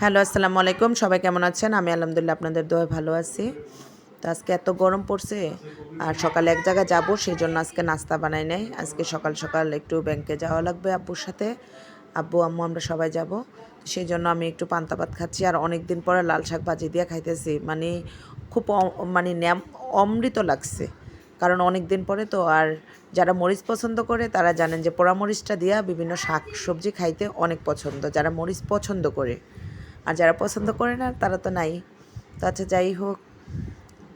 Hello, আসসালামু আলাইকুম। সবাই কেমন আছেন? আমি আলহামদুলিল্লাহ আপনাদের দোয়া ভালো আছি। তো আজকে এত গরম পড়ছে, আর সকালে এক জায়গায় যাব সেই জন্য আজকে নাস্তা বানাই নাই। আজকে সকাল সকাল একটু ব্যাংকে যাওয়া লাগবে আব্বুর সাথে। আব্বু, আম্মু, আমরা সবাই যাব। সেই জন্য আমি একটু পান্তা ভাত খাচ্ছি, আর অনেক দিন পরে লাল শাক ভাজি দিয়ে খাইতেছি। মানে খুব মানে ন্যাম অমৃত লাগছে। কারণ অনেক দিন পরে তো, আর যারা মরিচ পছন্দ করে, তারা জানেন যে পোড়া মরিচটা দিয়া বিভিন্ন শাক সবজি খাইতে অনেক পছন্দ। যারা মরিচ পছন্দ করে আর যারা পছন্দ করে না, তারা তো নাই। তো আচ্ছা যাই হোক।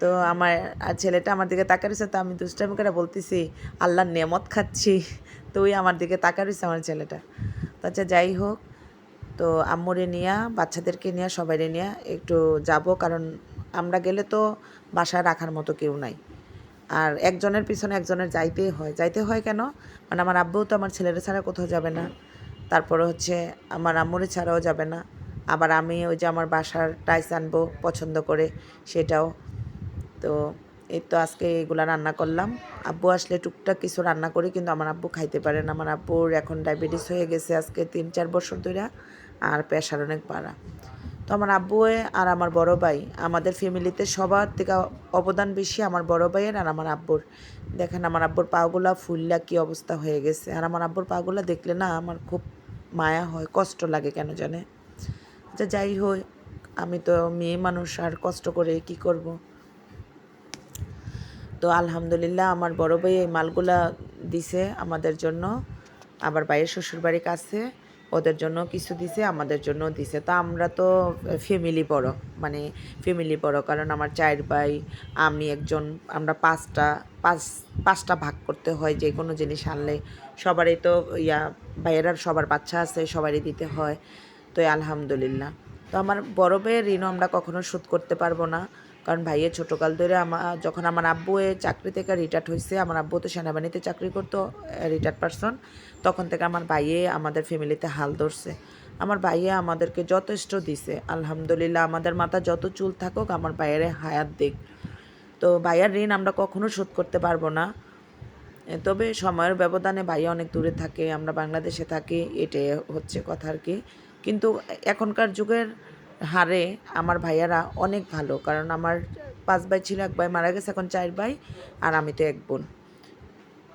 তো আমার, আর ছেলেটা আমার দিকে তাকা রয়েছে, তো আমি দুষ্টামি করে বলতেছি আল্লাহর নেমত খাচ্ছি। তো ওই আমার দিকে তাকা রয়েছে আমার ছেলেটা। তো আচ্ছা যাই হোক। তো আম্মুরে নিয়ে, বাচ্চাদেরকে নিয়ে, সবাইরে নিয়ে একটু যাব, কারণ আমরা গেলে তো বাসায় রাখার মতো কেউ নাই। আর একজনের পিছনে একজনের যাইতেই হয়। যাইতে হয় কেন? মানে আমার আব্বু তো আমার ছেলেরা ছাড়া কোথাও যাবে না। তারপরে হচ্ছে, আমার আম্মুরে ছাড়াও যাবে না। আবার আমি ওই যে আমার বাসার টাইস আনব পছন্দ করে সেটাও। তো এই তো আজকে এগুলা রান্না করলাম। আব্বু আসলে টুকটাক কিছু রান্না করি কিন্তু আমার আব্বু খাইতে পারে না। আমার আব্বুর এখন ডায়াবেটিস হয়ে গেছে আজকে তিন, চার বছর ধরে আর প্রেশার অনেক বাড়া। তো আমার আব্বু আর আমার বড় ভাই, আমাদের ফ্যামিলিতে সবার থেকে অবদান বেশি আমার বড় ভাইয়ের আর আমার আব্বুর। দেখেন আমার আব্বুর পাগুলা ফুললা কি অবস্থা হয়ে গেছে। আর আমার আব্বুর পাগুলা দেখলে না আমার খুব মায়া হয়, কষ্ট লাগে কেন জানে? আচ্ছা যাই হোক, আমি তো মেয়ে মানুষ, আর কষ্ট করে কি করব? তো আলহামদুলিল্লাহ আমার বড় ভাই এই মালগুলা দিছে আমাদের জন্য। আবার ভাইয়ের শ্বশুরবাড়ির কাছে, ওদের জন্য কিছু দিছে, আমাদের জন্য দিছে। তো আমরা তো ফ্যামিলি বড় মানে ফ্যামিলি বড়, কারণ আমার চার ভাই, আমি একজন, আমরা পাঁচটা, পাঁচ, পাঁচটা ভাগ করতে হয়, যে কোনো জিনিস আনলে। সবারই তো ইয়া, ভাইয়েরা, সবার বাচ্চা আছে, সবারই দিতে হয়। তো আলহামদুলিল্লাহ। তো আমার বড় ভাইয়ের ঋণও আমরা কখনো শোধ করতে পারব না। কারণ ভাইয়ের ছোটোকাল ধরে আমার যখন আমার আব্বু এ চাকরি থেকে রিটায়ার্ড হয়েছে আমার আব্বু তো সেনাবাহিনীতে চাকরি করতো রিটায়ার্ড পারসন তখন থেকে আমার ভাইয়ে আমাদের ফ্যামিলিতে হাল ধরছে। আমার ভাইয়ে আমাদেরকে যথেষ্ট দিছে, আলহামদুলিল্লাহ। আমাদের মাথা যত চুল থাকুক, আমার ভাইয়ের হায়াত দিক। তো ভাইয়ার ঋণ আমরা কখনো শোধ করতে পারব না। তবে সময়ের ব্যবধানে ভাইয়া অনেক দূরে থাকে, আমরা বাংলাদেশে থাকি, এটাই হচ্ছে কথা আর কি। কিন্তু এখনকার যুগের হারে আমার ভাইয়ারা অনেক ভালো। কারণ আমার পাঁচ ভাই ছিল, এক ভাই মারা গেছে, এখন চার ভাই আর আমি তো এক বোন।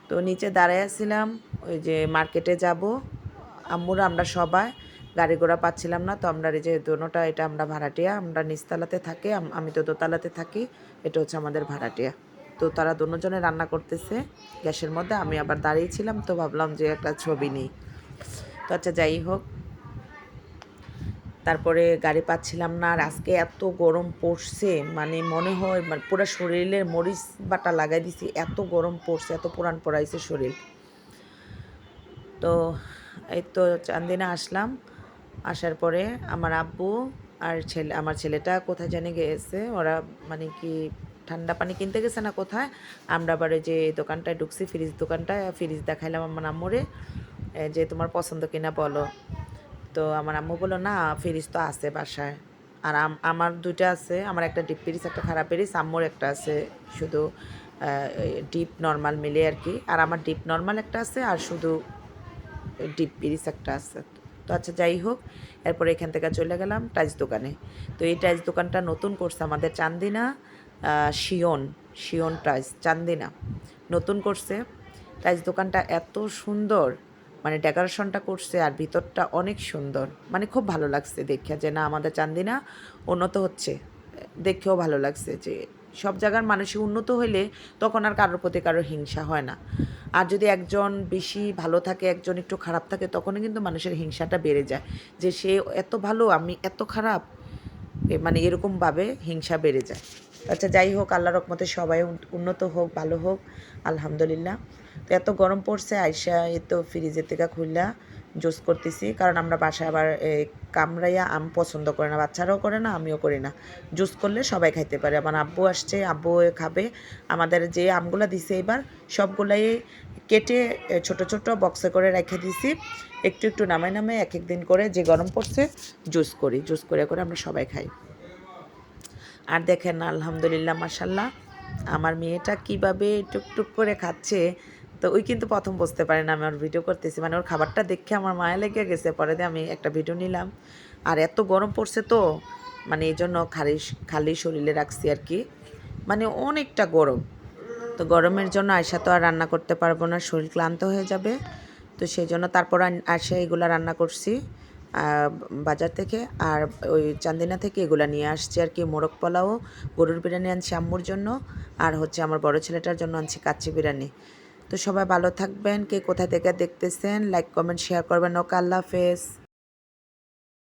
তো নিচে দাঁড়ায় আছিলাম, ওই যে মার্কেটে যাব। আম্মুরা, আমরা সবাই গাড়ি ঘোড়া পাচ্ছিলাম না, তো আমরা এই যে দোনোটা, এটা আমরা ভাড়াটিয়া, আমরা নিচতলাতে থাকি, আমি তো দোতলাতে থাকি, এটা হচ্ছে আমাদের ভাড়াটিয়া। তো তারা দুজনে রান্না করতেছে, গ্যাসের মধ্যে, আমি আবার দাঁড়িয়েছিলাম তো ভাবলাম যে একটা ছবি নিই। তো আচ্ছা যাই হোক তারপরে গাড়ি পাচ্ছিলাম না আর আজকে এত গরম পড়ছে মানে মনে হয় মানে পুরো শরীরের মরিচ বাটা লাগাই দিছি, এত গরম পড়ছে, এত পুরান পড়াইছে শরীর। তো এই তো চান্দিনা আসলাম, আসার পরে আমার আব্বু আর ছেলে, আমার ছেলেটা কোথায় জানি গেছে, ওরা মানে কি ঠান্ডা পানি কিনতে গেছে না কোথায়, আমরা আবার যে দোকানটায় ঢুকছি, ফ্রিজ দোকানটায়, ফ্রিজ দেখাইলাম আমার আম্মুরে যে তোমার পছন্দ কিনা বলো। তো আমার আম্মু বলল, না, ফ্রিজ তো আছে বাসায়। আর আম- আমার দুইটা আছে, আমার একটা ডিপ ফ্রিজ, একটা খারাপ ফ্রিজ, আম্মুর একটা আছে, শুধু ডিপ নর্মাল মিলে আর কি। আর আমার ডিপ নর্মাল একটা আছে আর শুধু ডিপ পিরিস একটা আছে। তো আচ্ছা যাই হোক, এরপরে এখান থেকে চলে গেলাম টাইলস দোকানে। তো এই টাইলস দোকানটা নতুন করছে আমাদের চান্দিনা শিওন শিওন টাইলস, চান্দিনা। নতুন করছে। টাইলস দোকানটা এত সুন্দর মানে ডেকোরেশনটা করছে আর ভিতরটা অনেক সুন্দর। মানে খুব ভালো লাগছে দেখে যে না, আমাদের চান্দিনা উন্নত হচ্ছে। দেখেও ভালো লাগছে যে সব জায়গার মানুষই উন্নত হইলে তখন আর কারোর প্রতি কারোর হিংসা হয় না। আর যদি একজন বেশি ভালো থাকে, একজন একটু খারাপ থাকে, তখনই কিন্তু মানুষের হিংসাটা বেড়ে যায় যে সে এত ভালো, আমি এত খারাপ। মানে এরকমভাবে হিংসা বেড়ে যায়। আচ্ছা যাই হোক, আল্লাহ রকমতে সবাই উন্নত হোক, ভালো হোক, আলহামদুলিল্লাহ। তো এত গরম পড়ছে আইসা এ তো ফ্রিজের থেকে খুললা। জুস করতেছি। কারণ আমরা বাসায় আবার কামড়াইয়া আম পছন্দ করে না, বাচ্চারাও করে না, আমিও করি না। জুস করলে সবাই খাইতে পারে। আমার আব্বু আসছে, আব্বু খাবে। আমাদের যে আমগুলো দিছে এবার, সবগুলাই কেটে ছোট ছোট বক্সে করে রেখে দিছি। একটু একটু নামাই নামে এক এক দিন করে যে গরম পড়ছে, জুস করি। জুস করে করে আমরা সবাই খাই। আর দেখেন, আলহামদুলিল্লাহ মাসাল্লাহ আমার মেয়েটা কীভাবে টুকটুক করে খাচ্ছে। তো ওই কিন্তু প্রথম বুঝতে পারে না, আমি ওর ভিডিও করতেছি। মানে ওর খাবারটা দেখে আমার মায়া লেগে গেছে। পরে দিয়ে আমি একটা ভিডিও নিলাম। আর এত গরম পড়ছে তো মানে এই জন্য খালি খালি শরীরে রাখছি আর কি। মানে অনেকটা গরম। তো গরমের জন্য আয়সা তো আর রান্না করতে পারব না, শরীর ক্লান্ত হয়ে যাবে। তো সেই জন্য তারপর আসে এগুলো রান্না করছি বাজার থেকে। আর ওই চান্দিনা থেকে এগুলো নিয়ে আসছি আর কি, মোরগ পোলাও, গরুর বিরিয়ানি আনছি আম্মুর জন্য। আর হচ্ছে আমার বড় ছেলেটার জন্য আনছি কাচ্চি বিরিয়ানি। তো সবাই ভালো থাকবেন। কে কোথা থেকে দেখতেছেন লাইক কমেন্ট শেয়ার করবেন। ওকে, আল্লাহ হাফেজ।